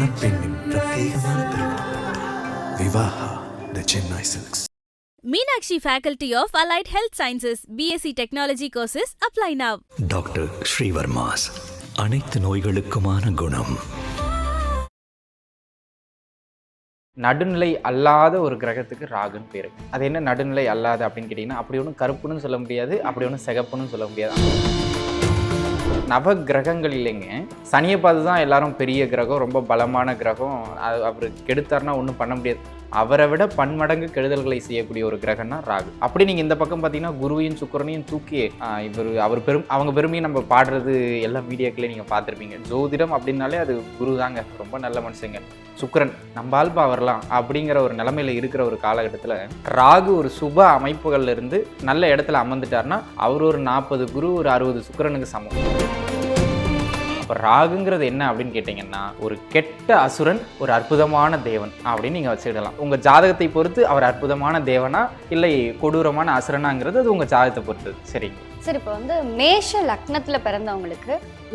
மணப்பெண்ணின் பிரத்யேகமான திருமணம் Vivaha the Chennai silks Meenakshi Faculty of Allied Health Sciences, BSc Technology courses apply now. Doctor Srivarma's அனைத்து நோய்களுக்குமான குணம். நடுநிலை அல்லாத ஒரு கிரகத்துக்கு ராகுன்னு பேர். அது என்ன நடுநிலை அல்லாத அப்படின்னு கேட்டிங்கன்னா அப்படி ஒன்றும் கருப்புன்னு சொல்ல முடியாது அப்படி ஒன்றும் சிகப்புன்னு சொல்ல முடியாது. நவ கிரகங்கள் இல்லைங்க சனியை பார்த்து தான் எல்லாரும் பெரிய கிரகம் ரொம்ப பலமான கிரகம். அது அவர் கெடுத்தாருன்னா ஒன்றும் பண்ண முடியாது. அவரை விட பன்மடங்கு கெடுதல்களை செய்யக்கூடிய ஒரு கிரகம்னா ராகு. அப்படி நீங்கள் இந்த பக்கம் பார்த்தீங்கன்னா குருவையும் சுக்கிரனையும் தூக்கி இவர் அவர் பெரும் அவங்க பெருமையை நம்ம பாடுறது எல்லா மீடியாக்களையும் நீங்கள் பார்த்துருப்பீங்க ஜோதிடம் அப்படின்னாலே அது குரு தாங்க. ரொம்ப நல்ல மனுஷங்க. சுக்கரன் நம்ம ஆள்பா வரலாம் அப்படிங்கிற ஒரு நிலமையில இருக்கிற ஒரு காலகட்டத்தில் ராகு ஒரு சுப அமைப்புகள்லேருந்து நல்ல இடத்துல அமர்ந்துட்டாருன்னா அவர் ஒரு நாற்பது குரு ஒரு அறுபது சுக்கிரனுக்கு சமம். அப்போ ராகுங்கிறது என்ன அப்படின்னு கேட்டிங்கன்னா ஒரு கெட்ட அசுரன் ஒரு அற்புதமான தேவன் அப்படின்னு நீங்கள் வச்சுக்கிடலாம். உங்கள் ஜாதகத்தை பொறுத்து அவர் அற்புதமான தேவனா இல்லை கொடூரமான அசுரனாங்கிறது அது உங்கள் ஜாதகத்தை பொறுத்தது சரிங்க சரி இப்போ வந்து மேஷ லக்னத்துல பிறந்தவங்களுக்கு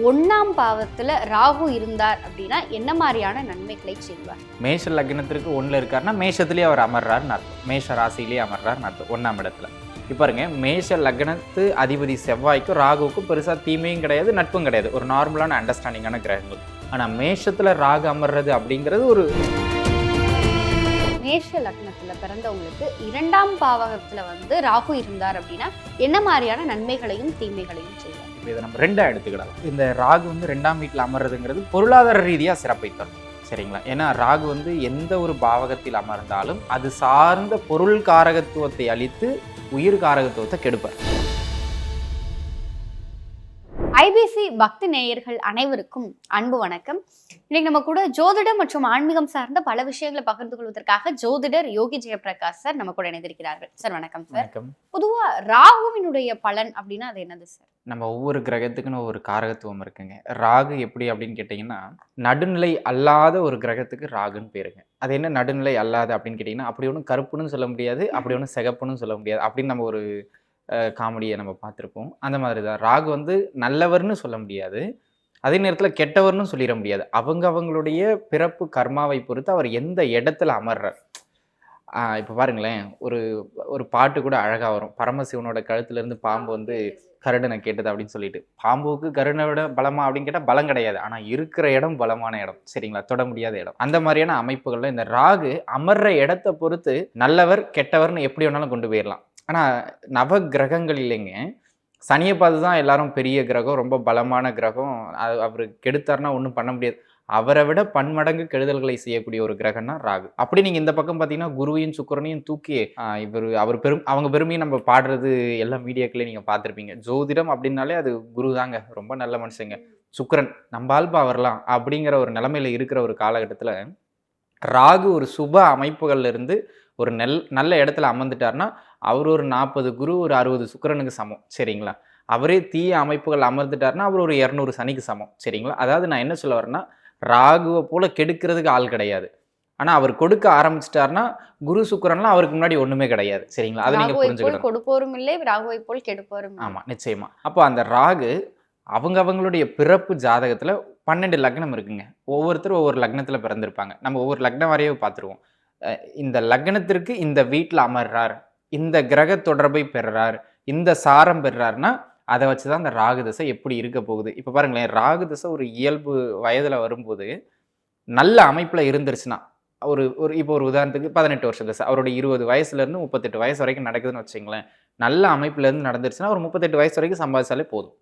ஒண்ணாம் பாவத்துல ராகு இருந்தார் அப்படின்னா என்ன மாதிரியான நன்மைகளை செய்வார்? மேஷ லக்னத்திற்கு ஒன்றில் இருக்காருன்னா மேஷத்துலேயே அவர் அமர்றாருன்னு அர்த்தம். மேஷ ராசியிலேயே அமர்றாருன்னு அர்த்தம் ஒன்றாம் இடத்துல. இப்போ பாருங்க மேஷ லக்னத்து அதிபதி செவ்வாய்க்கும் ராகுவுக்கும் பெருசாக தீமையும் கிடையாது நட்பும் கிடையாது. ஒரு நார்மலான அண்டர்ஸ்டாண்டிங்கான கிரகங்கள். ஆனால் மேஷத்தில் ராகு அமர்றது அப்படிங்கிறது ஒரு மேஷ லக்னத்துல பிறந்தவங்களுக்கு இரண்டாம் பாவகத்துல வந்து ராகு இருந்தார் அப்படின்னா என்ன மாதிரியான நன்மைகளையும் தீமைகளையும் செய்வார்? இப்போ இதை நம்ம ரெண்டாக எடுத்துக்கிடலாம். இந்த ராகு வந்து ரெண்டாம் வீட்டில் அமர்றதுங்கிறது பொருளாதார ரீதியாக சிறப்பை தரும். சரிங்களா? ஏன்னா ராகு வந்து எந்த ஒரு பாவகத்தில் அமர்ந்தாலும் அது சார்ந்த பொருள் காரகத்துவத்தை அளித்து உயிர் காரகத்துவத்தை கெடுப்பார். ஐபிசி பக்தி நேயர்கள் அனைவருக்கும் அன்பு வணக்கம். இன்னைக்கு நம்ம கூட ஜோதிடம் மற்றும் ஆன்மீகம் சார்ந்த பல விஷயங்களை பகிர்ந்து கொள்வதற்காக ஜோதிடர் யோகி ஜெயபிரகாஷ் சார் நம்ம கூட இணைந்திருக்கிறார்கள். சார் வணக்கம் சார். பொதுவா ராகுவினுடைய பலன் அப்படின்னா அது என்னது சார்? நம்ம ஒவ்வொரு கிரகத்துக்குன்னு ஒவ்வொரு காரகத்துவம் இருக்குங்க. ராகு எப்படி அப்படின்னு கேட்டிங்கன்னா நடுநிலை அல்லாத ஒரு கிரகத்துக்கு ராகுன்னு பேருங்க அது என்ன நடுநிலை அல்லாத அப்படின்னு கேட்டிங்கன்னா அப்படி ஒன்றும் கருப்புன்னு சொல்ல முடியாது அப்படி ஒன்றும் சிகப்புன்னு சொல்ல முடியாது அப்படின்னு நம்ம ஒரு காமெடியை நம்ம பார்த்துருப்போம். அந்த மாதிரி தான் ராகு வந்து நல்லவர்னு சொல்ல முடியாது. அதே நேரத்தில் கெட்டவர்னு சொல்லிட முடியாது. அவங்க அவங்களுடைய பிறப்பு கர்மாவை பொறுத்து அவர் எந்த இடத்துல அமர்றார். இப்போ பாருங்களேன். ஒரு ஒரு பாட்டு கூட அழகாக வரும். பரமசிவனோட கழுத்துலேருந்து பாம்பு வந்து கருடனை கேட்டது அப்படின்னு சொல்லிட்டு. பாம்புக்கு கருடனை விட பலமா அப்படின்னு கேட்டால் பலம் கிடையாது. ஆனால் இருக்கிற இடம் பலமான இடம். சரிங்களா? தொட முடியாத இடம். அந்த மாதிரியான அமைப்புகள்ல இந்த ராகு அமர்ற இடத்தை பொறுத்து நல்லவர் கெட்டவர்னு எப்படி வேணாலும் கொண்டு போயிடலாம் ஆனால் நவ கிரகங்கள் இல்லைங்க. சனியை பார்த்து தான் எல்லாரும் பெரிய கிரகம் ரொம்ப பலமான கிரகம். அது அவர் கெடுத்தாருன்னா ஒன்றும் பண்ண முடியாது. அவரை விட பன்மடங்கு கெடுதல்களை செய்யக்கூடிய ஒரு கிரகம்னா ராகு. அப்படி நீங்கள் இந்த பக்கம் பார்த்தீங்கன்னா குருவையும் சுக்கிரனையும் தூக்கி இவர் அவர் பெரும் அவங்க பெருமையை நம்ம பாடுறது எல்லா மீடியாக்களையும் நீங்கள் பார்த்துருப்பீங்க ஜோதிடம் அப்படின்னாலே அது குரு தாங்க. ரொம்ப நல்ல மனுஷங்க. சுக்கரன் நம்ம ஆள்பா வரலாம் அப்படிங்கிற ஒரு நிலமையில இருக்கிற ஒரு காலகட்டத்தில் ராகு ஒரு சுப அமைப்புகள்லேருந்து ஒரு நெல் நல்ல இடத்துல அமர்ந்துட்டாருன்னா அவர் ஒரு நாற்பது குரு ஒரு அறுபது சுக்கிரனுக்கு சமம். சரிங்களா? அவரே தீய அமைப்புகள் அமர்ந்துட்டாருன்னா அவர் ஒரு இரநூறு சனிக்கு சமம். சரிங்களா? அதாவது நான் என்ன சொல்ல வரேன்னா ராகுவை போல கெடுக்கிறதுக்கு ஆள் கிடையாது. ஆனால் அவர் கொடுக்க ஆரம்பிச்சிட்டாருன்னா குரு சுக்கிரன்லாம் அவருக்கு முன்னாடி ஒன்றுமே கிடையாது. சரிங்களா? அதை நீங்கள் புரிஞ்சுக்கணும். கொடுப்போரும் இல்லை ராகுவை போல் கெடுப்போரும். ஆமாம் நிச்சயமா. அப்போ அந்த ராகு அவங்க அவங்களுடைய பிறப்பு ஜாதகத்தில் பன்னெண்டு லக்னம் இருக்குங்க. ஒவ்வொருத்தரும் ஒவ்வொரு லக்னத்தில் பிறந்திருப்பாங்க. நம்ம ஒவ்வொரு லக்னம் வரையே பார்த்துருவோம். இந்த லக்னத்திற்கு இந்த வீட்டில் அமர்றார். இந்த கிரக தொடர்பை பெறுறார். இந்த சாரம் பெறுறாருன்னா அதை வச்சு தான் அந்த ராகு தசை எப்படி இருக்க போகுது. இப்போ பாருங்களேன் ராகு தசை ஒரு இயல்பு வயதில் வரும்போது நல்ல அமைப்பில் இருந்துருச்சுன்னா ஒரு ஒரு இப்போ ஒரு உதாரணத்துக்கு பதினெட்டு வருஷம் தசை அவருடைய இருபது வயசுலேருந்து முப்பத்தெட்டு வயசு வரைக்கும் நடக்குதுன்னு வச்சுங்களேன் நல்ல அமைப்புலேருந்து நடந்துருச்சுன்னா ஒரு முப்பத்தெட்டு வயசு வரைக்கும் சம்பாதிச்சாலே போதும்.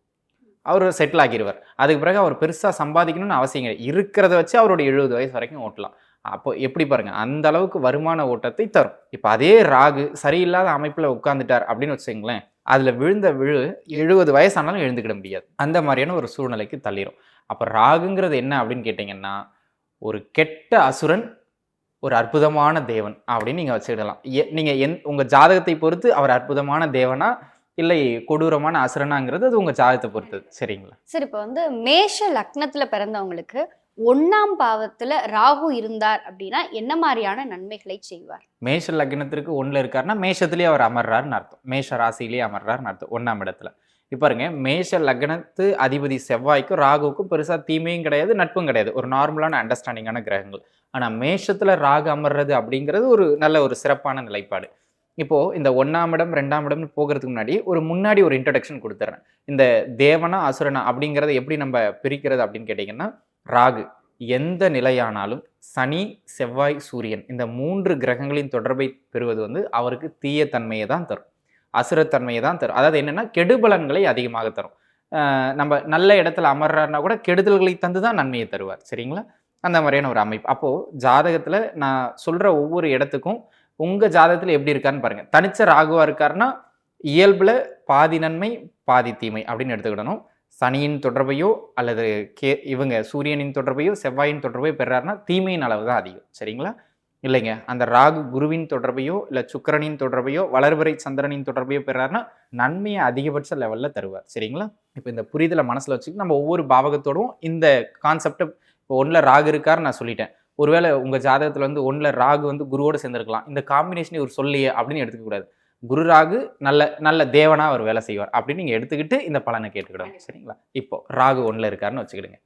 அவர் செட்டில் ஆகிடுவார் அதுக்கு பிறகு அவர் பெருசாக சம்பாதிக்கணும்னு அவசியம் கிடையாது. இருக்கிறத வச்சு அவருடைய எழுபது வயசு வரைக்கும் ஓட்டலாம். அப்போ எப்படி பாருங்கள் அந்த அளவுக்கு வருமான ஓட்டத்தை தரும். இப்போ அதே ராகு சரியில்லாத அமைப்பில் உட்காந்துட்டார் அப்படின்னு வச்சுங்களேன் அதில் விழுந்த விழு எழுபது வயசானாலும் எழுந்துக்கிட முடியாது. அந்த மாதிரியான ஒரு சூழ்நிலைக்கு தள்ளிடும் அப்போ ராகுங்கிறது என்ன அப்படின்னு கேட்டிங்கன்னா ஒரு கெட்ட அசுரன் ஒரு அற்புதமான தேவன் அப்படின்னு நீங்கள் வச்சுக்கிடலாம். எ- நீங்க என் உங்கள் ஜாதகத்தை பொறுத்து அவர் அற்புதமான தேவனா இல்லை கொடூரமான அசுரனாங்கிறது அது உங்கள் ஜாதகத்தை பொறுத்தது. சரிங்களா? சரி இப்போ வந்து மேஷ லக்னத்தில் பிறந்தவங்களுக்கு ஒன்னாம் பாவத்துல ராகு இருந்தார் அப்படின்னா என்ன மாதிரியான நன்மைகளை செய்வார்? மேஷ லக்னத்திற்கு ஒன்றில் இருக்காருன்னா மேஷத்துலேயே அவர் அமர்றாருன்னு அர்த்தம். மேஷ ராசியிலேயே அமர்றாருன்னு அர்த்தம் ஒன்றாம் இடத்துல. இப்போ பாருங்க மேஷ லக்னத்து அதிபதி செவ்வாய்க்கும் ராகுவுக்கும் பெருசாக தீமையும் கிடையாது நட்பும் கிடையாது. ஒரு நார்மலான அண்டர்ஸ்டாண்டிங்கான கிரகங்கள். ஆனால் மேஷத்தில் ராகு அமர்றது அப்படிங்கிறது ஒரு நல்ல ஒரு சிறப்பான நிலைப்பாடு. இப்போது இந்த ஒன்றாம் இடம் ரெண்டாம் இடம்னு போகிறதுக்கு முன்னாடி ஒரு முன்னாடி ஒரு இன்ட்ரடக்ஷன் கொடுத்துட்றேன் இந்த தேவனா அசுரனா அப்படிங்கிறத எப்படி நம்ம பிரிக்கிறது அப்படின்னு கேட்டிங்கன்னா ராகு எந்த நிலையானாலும் சனி செவ்வாய் சூரியன் இந்த மூன்று கிரகங்களின் தொடர்பை பெறுவது வந்து அவருக்கு தீய தன்மையை தான் தரும். அசுரத்தன்மையை தான் தரும். அதாவது என்னென்னா கெடுபலன்களை அதிகமாக தரும். நம்ம நல்ல இடத்துல அமர்றாருனா கூட கெடுதல்களை தந்து தான் நன்மையை தருவார். சரிங்களா? அந்த மாதிரியான ஒரு அமைப்பு. அப்போது ஜாதகத்தில் நான் சொல்கிற ஒவ்வொரு இடத்துக்கும் உங்கள் ஜாதகத்தில் எப்படி இருக்கான்னு பாருங்கள் தனிச்ச ராகுவாக இருக்காருன்னா இயல்பில் பாதி நன்மை பாதி தீமை அப்படின்னு எடுத்துக்கிடணும். சனியின் தொடர்பையோ அல்லது கே இவங்க சூரியனின் தொடர்பையோ செவ்வாயின் தொடர்பையோ பெறாருன்னா தீமையின் அளவு தான் அதிகம். சரிங்களா? இல்லைங்க. அந்த ராகு குருவின் தொடர்பையோ இல்லை சுக்கரனின் தொடர்பையோ வளர்வரை சந்திரனின் தொடர்பையோ பெறாருன்னா நன்மையை அதிகபட்ச லெவலில் தருவார். சரிங்களா? இப்போ இந்த புரிதலை மனசில் வச்சுக்கிட்டு நம்ம ஒவ்வொரு பாவகத்தோடும் இந்த கான்செப்டை இப்போ ஒன்றில் ராகு இருக்கார் நான் சொல்லிட்டேன். ஒருவேளை உங்கள் ஜாதகத்தில் வந்து ஒன்றில் ராகு வந்து குருவோடு சேர்ந்துருக்கலாம். இந்த காம்பினேஷன் இவர் சொல்லியே அப்படின்னு எடுத்துக்கக்கூடாது. குரு ராகு நல்ல நல்ல தேவனா அவர் வேலை செய்வார். அப்படின்னு நீங்கள் எடுத்துக்கிட்டு இந்த பலனை கேட்டுக்கிடணும். சரிங்களா? இப்போ ராகு ஒன்றில் இருக்காருன்னு வச்சுக்கிடுங்க.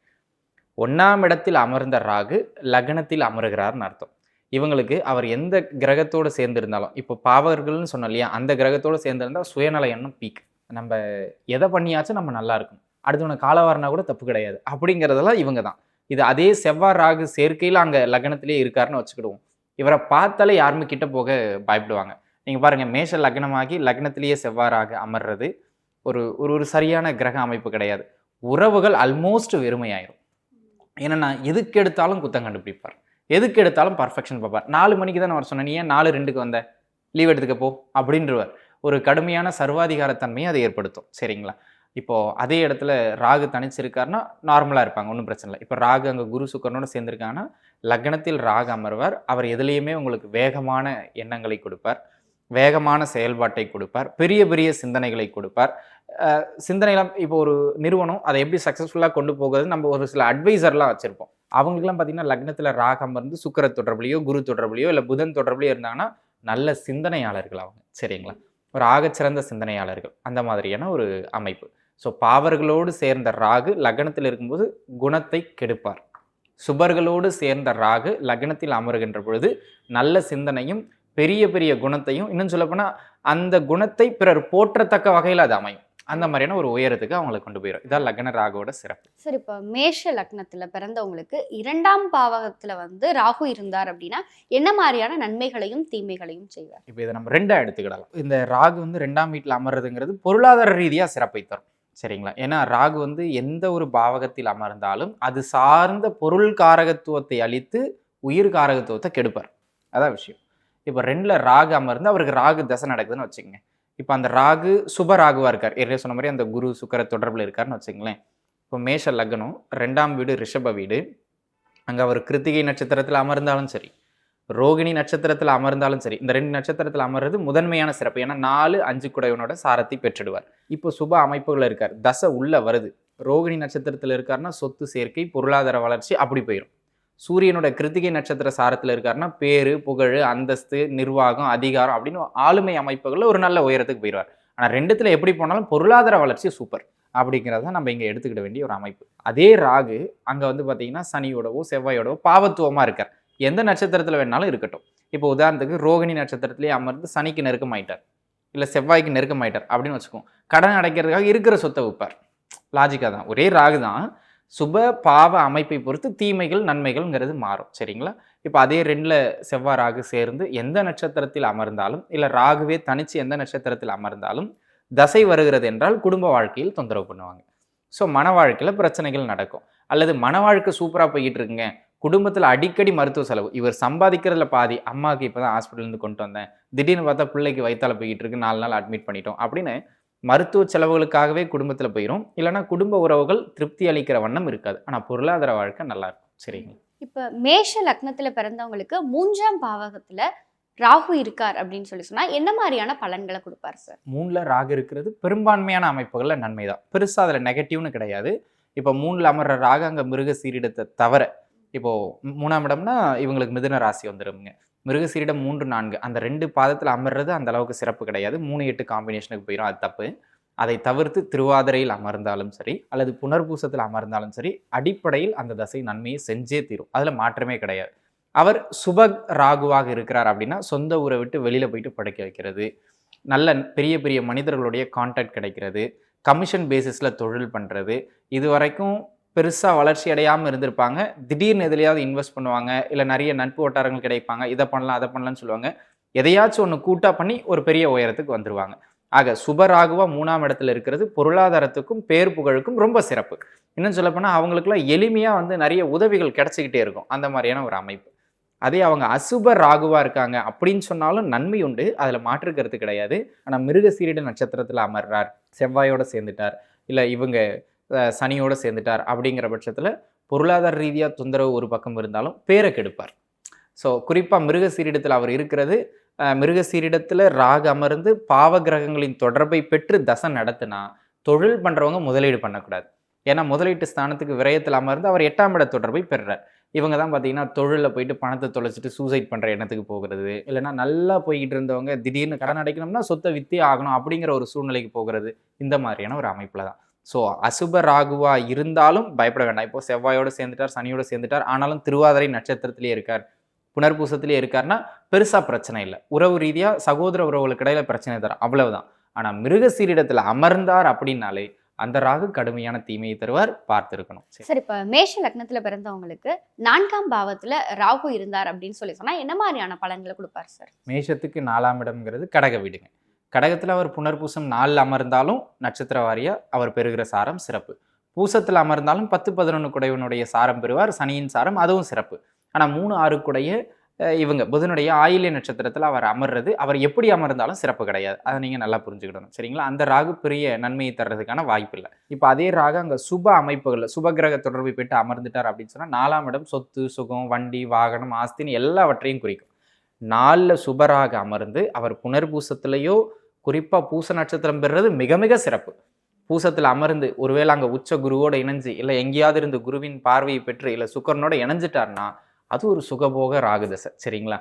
ஒன்றாம் இடத்தில் அமர்ந்த ராகு லக்னத்தில் அமருகிறார்னு அர்த்தம். இவங்களுக்கு அவர் எந்த கிரகத்தோடு சேர்ந்திருந்தாலும் இப்போ பாவகர்கள்னு சொன்னோம் இல்லையா அந்த கிரகத்தோடு சேர்ந்திருந்தா சுயநல எண்ணம் பீக் நம்ம எதை பண்ணியாச்சும் நம்ம நல்லா இருக்கும் அடுத்தவனை காலவாரினா கூட தப்பு கிடையாது. அப்படிங்கிறதெல்லாம் இவங்க தான். இது அதே செவ்வாய் ராகு சேர்க்கையில் அங்கே லக்னத்திலே இருக்காருன்னு வச்சுக்கிடுவோம். இவரை பார்த்தாலே யாருமே கிட்ட போக பயப்படுவாங்க. நீங்கள் பாருங்கள் மேஷ லக்னமாகி லக்னத்திலேயே செவ்வாறாக அமர்றது ஒரு ஒரு ஒரு சரியான கிரக அமைப்பு கிடையாது. உறவுகள் அல்மோஸ்ட் வெறுமையாயிரும். ஏன்னா எதுக்கு எடுத்தாலும் குத்தம் கண்டுபிடிப்பார். எதுக்கு எடுத்தாலும் பர்ஃபெக்ஷன் பார்ப்பார். நாலு மணிக்கு தான் அவர் சொன்னேன் நீ ஏன் நாலு ரெண்டுக்கு வந்த? லீவ் எடுத்துக்க போ. அப்படின்றவர். ஒரு கடுமையான சர்வாதிகாரத்தன்மையை அதை ஏற்படுத்தும். சரிங்களா? இப்போது அதே இடத்துல ராகு தனிச்சிருக்காருன்னா நார்மலாக இருப்பாங்க ஒன்றும் பிரச்சனை இல்லை. இப்போ ராகு அங்கே குரு சுக்கரனோடு சேர்ந்துருக்காங்கன்னா லக்னத்தில் ராகு அமர்வார். அவர் எதுலேயுமே உங்களுக்கு வேகமான எண்ணங்களை கொடுப்பார். வேகமான செயல்பாட்டை கொடுப்பார் பெரிய பெரிய சிந்தனைகளை கொடுப்பார். சிந்தனைலாம் இப்போ ஒரு நிறுவனம் அதை எப்படி சக்ஸஸ்ஃபுல்லாக கொண்டு போகிறது நம்ம ஒரு சில அட்வைசர்லாம் வச்சுருப்போம். அவங்களுக்குலாம் பார்த்தீங்கன்னா லக்னத்தில் ராகம் இருந்து சுக்கர தொடர்புலையோ குரு தொடர்புலையோ இல்லை புதன் தொடர்புலையோ இருந்தாங்கன்னா நல்ல சிந்தனையாளர்கள் அவங்க. சரிங்களா? ஒரு ஆகச்சிறந்த சிந்தனையாளர்கள். அந்த மாதிரியான ஒரு அமைப்பு. ஸோ பாவர்களோடு சேர்ந்த ராகு லக்னத்தில் இருக்கும்போது குணத்தை கெடுப்பார். சுபர்களோடு சேர்ந்த ராகு லக்னத்தில் அமருகின்ற பொழுது நல்ல சிந்தனையும் பெரிய பெரிய குணத்தையும் இன்னும் சொல்லப்போனால் அந்த குணத்தை பிறர் போற்றத்தக்க வகையில் அது அமையும். அந்த மாதிரியான ஒரு உயரத்துக்கு அவங்களை கொண்டு போயிடும் இதான் லக்ன ராகுவோட சிறப்பு. சரி இப்போ மேஷ லக்னத்துல பிறந்தவங்களுக்கு இரண்டாம் பாவகத்துல வந்து ராகு இருந்தார் அப்படின்னா என்ன மாதிரியான நன்மைகளையும் தீமைகளையும் செய்வார்? இப்போ இதை நம்ம ரெண்டா எடுத்துக்கிடலாம். இந்த ராகு வந்து ரெண்டாம் வீட்டில் அமர்றதுங்கிறது பொருளாதார ரீதியாக சிறப்பை தரும். சரிங்களா? ஏன்னா ராகு வந்து எந்த ஒரு பாவகத்தில் அமர்ந்தாலும் அது சார்ந்த பொருள் காரகத்துவத்தை அளித்து உயிர் காரகத்துவத்தை கெடுப்பார். அதான் விஷயம். இப்போ ரெண்டில் ராகு அமர்ந்து அவருக்கு ராகு தசை நடக்குதுன்னு வச்சுக்கோங்க. இப்போ அந்த ராகு சுப ராகுவாக இருக்கார். ஏற்கனவே சொன்ன மாதிரி அந்த குரு சுக்கர தொடர்பில் இருக்காருன்னு வச்சுங்களேன் இப்போ மேஷ லக்னம் ரெண்டாம் வீடு ரிஷப வீடு. அங்கே அவர் கிருத்திகை நட்சத்திரத்தில் அமர்ந்தாலும் சரி ரோகிணி நட்சத்திரத்தில் அமர்ந்தாலும் சரி இந்த ரெண்டு நட்சத்திரத்தில் அமர்றது முதன்மையான சிறப்பு. ஏன்னா நாலு அஞ்சு குடையவனோட சாரத்தை பெற்றுடுவார். இப்போ சுப அமைப்புகள் இருக்கார். தசை உள்ள வருது. ரோகிணி நட்சத்திரத்தில் இருக்காருன்னா சொத்து சேர்க்கை பொருளாதார வளர்ச்சி அப்படி போயிடும் சூரியனோட கிருத்திகை நட்சத்திர சாரத்தில் இருக்காருன்னா பேரு புகழ் அந்தஸ்து நிர்வாகம் அதிகாரம் அப்படின்னு ஆளுமை அமைப்புகளில் ஒரு நல்ல உயரத்துக்கு போயிடுவார். ஆனால் ரெண்டுத்தில் எப்படி போனாலும் பொருளாதார வளர்ச்சி சூப்பர் அப்படிங்கிறத நம்ம இங்கே எடுத்துக்கிட வேண்டிய ஒரு அமைப்பு. அதே ராகு அங்கே வந்து பார்த்தீங்கன்னா சனியோடவோ செவ்வாயோடவோ பாவத்துவமாக இருக்கார். எந்த நட்சத்திரத்தில் வேணாலும் இருக்கட்டும். இப்போ உதாரணத்துக்கு ரோகிணி நட்சத்திரத்திலே அமர்ந்து சனிக்கு நெருக்கமாயிட்டார். இல்லை செவ்வாய்க்கு நெருக்கமாயிட்டார் அப்படின்னு வச்சுக்கோம் கடன் அடைக்கிறதுக்காக இருக்கிற சொத்தை விற்பார். லாஜிக்காக தான் ஒரே ராகு தான் சுப பாவ அமைப்பை பொறுத்து தீமைகள் நன்மைகள்ங்கிறது மாறும். சரிங்களா? இப்போ அதே ரெண்டில் செவ்வாய் ராகு சேர்ந்து எந்த நட்சத்திரத்தில் அமர்ந்தாலும் இல்லை ராகுவே தனித்து எந்த நட்சத்திரத்தில் அமர்ந்தாலும் தசை வருகிறது என்றால் குடும்ப வாழ்க்கையில் தொந்தரவு பண்ணுவாங்க. ஸோ மன வாழ்க்கையில் பிரச்சனைகள் நடக்கும். அல்லது மன வாழ்க்கை சூப்பராக போய்கிட்டு இருக்குங்க. குடும்பத்தில் அடிக்கடி மருத்துவ செலவு. இவர் சம்பாதிக்கிறதுல பாதி அம்மாவுக்கு இப்போ தான் ஹாஸ்பிட்டல்லேருந்து கொண்டு வந்தேன். திடீர்னு பார்த்தா பிள்ளைக்கு வயிற்றால போய்கிட்டு இருக்கு. நாலு நாள் அட்மிட் பண்ணிட்டோம் அப்படின்னு மருத்துவ செலவுகளுக்காகவே குடும்பத்தில் போயிடும் இல்லைன்னா குடும்ப உறவுகள் திருப்தி அளிக்கிற வண்ணம் இருக்காது. ஆனால் பொருளாதார வாழ்க்கை நல்லா இருக்கும் சரிங்க இப்ப மேஷ லக்னத்துல பிறந்தவங்களுக்கு மூன்றாம் பாவகத்துல ராகு இருக்கார் அப்படின்னு சொல்லி சொன்னா என்ன மாதிரியான பலன்களை கொடுப்பார் சார்? மூணில் ராகு இருக்கிறது. பெரும்பான்மையான அமைப்புகளில் நன்மை தான் பெருசாக அதில் நெகட்டிவ்னு கிடையாது. இப்போ மூணில் அமர்ற ராகு அங்கே மிருக சீரிடத்தை தவிர இப்போது மூணாம் இடம்னா இவங்களுக்கு மிதுன ராசி வந்துடுங்க மிருகசீரிடம் மூன்று நான்கு. அந்த ரெண்டு பாதத்தில் அமர்றது அந்த அளவுக்கு சிறப்பு கிடையாது. மூணு எட்டு காம்பினேஷனுக்கு போயிடும் அது தப்பு. அதை தவிர்த்து திருவாதிரையில் அமர்ந்தாலும் சரி அல்லது புனர்பூசத்தில் அமர்ந்தாலும் சரி அடிப்படையில் அந்த தசை நன்மையை செஞ்சே தீரும். அதில் மாற்றமே கிடையாது. அவர் சுப ராகுவாக இருக்கிறார் அப்படின்னா சொந்த ஊரை விட்டு வெளியில் போயிட்டு படைக்க வைக்கிறது. நல்ல பெரிய பெரிய மனிதர்களுடைய கான்டாக்ட் கிடைக்கிறது. கமிஷன் பேசிஸில் தொழில் பண்ணுறது இது வரைக்கும் பெருசாக வளர்ச்சி அடையாமல் இருந்திருப்பாங்க. திடீர்னு எதுலையாவது இன்வெஸ்ட் பண்ணுவாங்க இல்லை நிறைய நட்பு வட்டாரங்கள் கிடைப்பாங்க. இதை பண்ணலாம் அதை பண்ணலாம்னு சொல்லுவாங்க. எதையாச்சும் ஒன்று கூட்டாக பண்ணி ஒரு பெரிய உயரத்துக்கு வந்துருவாங்க. ஆக சுபராகுவா மூணாம் இடத்துல இருக்கிறது பொருளாதாரத்துக்கும் பேர் புகழுக்கும் ரொம்ப சிறப்பு. இன்னும் சொல்லப்போனால் அவங்களுக்குலாம் எளிமையாக வந்து நிறைய உதவிகள் கிடச்சிக்கிட்டே இருக்கும். அந்த மாதிரியான ஒரு அமைப்பு. அதே அவங்க அசுப ராகுவா இருக்காங்க அப்படின்னு சொன்னாலும் நன்மை உண்டு. அதில் மாற்று கருத்து கிடையாது. ஆனால் மிருகசீரிட நட்சத்திரத்தில் அமர்றார். செவ்வாயோட சேர்ந்துட்டார். இல்லை இவங்க சனியோடு சேர்ந்துட்டார் அப்படிங்கிற பட்சத்தில் பொருளாதார ரீதியாக தொந்தரவு ஒரு பக்கம் இருந்தாலும் பேரை கெடுப்பார். ஸோ குறிப்பாக மிருக சீரிடத்தில் அவர் இருக்கிறது. மிருக சீரிடத்தில் ராக அமர்ந்து பாவ கிரகங்களின் தொடர்பை பெற்று தசை நடத்தினா தொழில் பண்ணுறவங்க முதலீடு பண்ணக்கூடாது. ஏன்னா முதலீட்டு ஸ்தானத்துக்கு விரயத்தில் அமர்ந்து அவர் எட்டாம் இட தொடர்பை பெறுறார். இவங்க தான் பார்த்தீங்கன்னா தொழிலில் போயிட்டு பணத்தை தொலைச்சிட்டு சூசைட் பண்ணுற எண்ணத்துக்கு போகிறது. இல்லைன்னா நல்லா போய்கிட்டு இருந்தவங்க திடீர்னு கடன் அடைக்கணும்னா சொத்தை வித்தே ஆகணும் அப்படிங்கிற ஒரு சூழ்நிலைக்கு போகிறது. இந்த மாதிரியான ஒரு அமைப்பில் தான். ஸோ அசுப ராகுவா இருந்தாலும் பயப்பட வேண்டாம். இப்போ செவ்வாயோட சேர்ந்துட்டார் சனியோட சேர்ந்துட்டார் ஆனாலும் திருவாதிரை நட்சத்திரத்திலே இருக்கார் புனர்பூசத்திலே இருக்காருன்னா பெருசாக பிரச்சனை இல்லை. உறவு ரீதியாக சகோதர உறவுகளுக்கு இடையில பிரச்சனை தரும் அவ்வளவுதான். ஆனால் மிருகசீரிடத்தில் அமர்ந்தார் அப்படின்னாலே அந்த ராகு கடுமையான தீமையை தருவார் பார்த்திருக்கணும். சரி. இப்ப மேஷ லக்னத்துல பிறந்தவங்களுக்கு நான்காம் பாவத்துல ராகு இருந்தார் அப்படின்னு சொல்லி சொன்னா என்ன மாதிரியான பலன்களை கொடுப்பார் சார்? மேஷத்துக்கு நாலாம் இடம்ங்கிறது கடக வீடுங்க. கடகத்தில் அவர் புனர்பூசம் நாலில் அமர்ந்தாலும் நட்சத்திர வாரியாக அவர் பெறுகிற சாரம் சிறப்பு. பூசத்தில் அமர்ந்தாலும் பத்து பதினொன்று குடைவனுடைய சாரம் பெறுவார் சனியின் சாரம் அதுவும் சிறப்பு. ஆனால் மூணு ஆறு குடைய இவங்க புதனுடைய ஆயிலிய நட்சத்திரத்தில் அவர் அமர்றது அவர் எப்படி அமர்ந்தாலும் சிறப்பு கிடையாது. அதை நீங்கள் நல்லா புரிஞ்சுக்கிடணும். சரிங்களா? அந்த ராகு பெரிய நன்மையை தர்றதுக்கான வாய்ப்பு இல்லை. இப்போ அதே ராகு அங்கே சுப அமைப்புகளில் சுப கிரக போயிட்டு பெற்று அமர்ந்துட்டார் அப்படின்னு சொன்னால் நாலாம் இடம் சொத்து சுகம் வண்டி வாகனம் ஆஸ்தின்னு எல்லாவற்றையும் குறிக்கும். நாலில் சுபராக அமர்ந்து அவர் புனர்பூசத்திலேயோ குறிப்பாக பூச நட்சத்திரம் பெறுறது மிக மிக சிறப்பு. பூசத்தில் அமர்ந்து ஒருவேளை அங்கே உச்ச குருவோடு இணைஞ்சு இல்லை எங்கேயாவது இருந்து குருவின் பார்வையை பெற்று இல்லை சுக்கரனோட இணைஞ்சிட்டார்னா அது ஒரு சுகபோக ராகுதசை. சரிங்களா?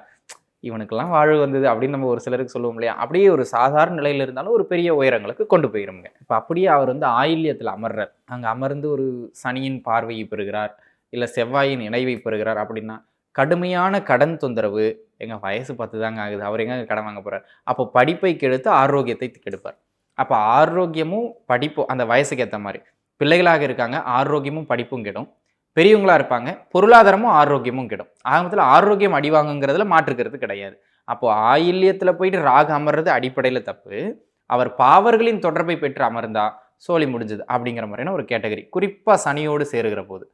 இவனுக்கெல்லாம் வாழ்வு வந்தது அப்படின்னு நம்ம ஒரு சிலருக்கு சொல்லுவோம் இல்லையா? அப்படியே ஒரு சாதாரண நிலையில் இருந்தாலும் ஒரு பெரிய உயரங்களுக்கு கொண்டு போயிருங்க இப்போ அப்படியே அவர் வந்து ஆயில்யத்தில் அமர்றார். அங்கே அமர்ந்து ஒரு சனியின் பார்வையை பெறுகிறார் இல்லை செவ்வாயின் இணைவை பெறுகிறார் அப்படின்னா கடுமையான கடன் தொந்தரவு. எங்கள் வயசு பத்து தாங்க ஆகுது. அவர் எங்க கடன் வாங்க போகிறார் அப்போ படிப்பை கெடுத்து ஆரோக்கியத்தை கெடுப்பார். அப்போ ஆரோக்கியமும் படிப்பும் அந்த வயசுக்கு ஏற்ற மாதிரி. பிள்ளைகளாக இருக்காங்க ஆரோக்கியமும் படிப்பும் கெடும். பெரியவங்களா இருப்பாங்க பொருளாதாரமும் ஆரோக்கியமும் கெடும். ஆரம்பத்தில் ஆரோக்கியம் அடி வாங்குங்கிறதுல மாற்றுக்கிறது கிடையாது. அப்போ ஆயில்யத்தில் போயிட்டு ராகு அமர்றது அடிப்படையில் தப்பு. அவர் பாவர்களின் தொடர்பை பெற்று அமர்ந்தா சோலி முடிஞ்சது அப்படிங்கிற மாதிரியான ஒரு கேட்டகரி. குறிப்பாக சனியோடு சேருகிற போது.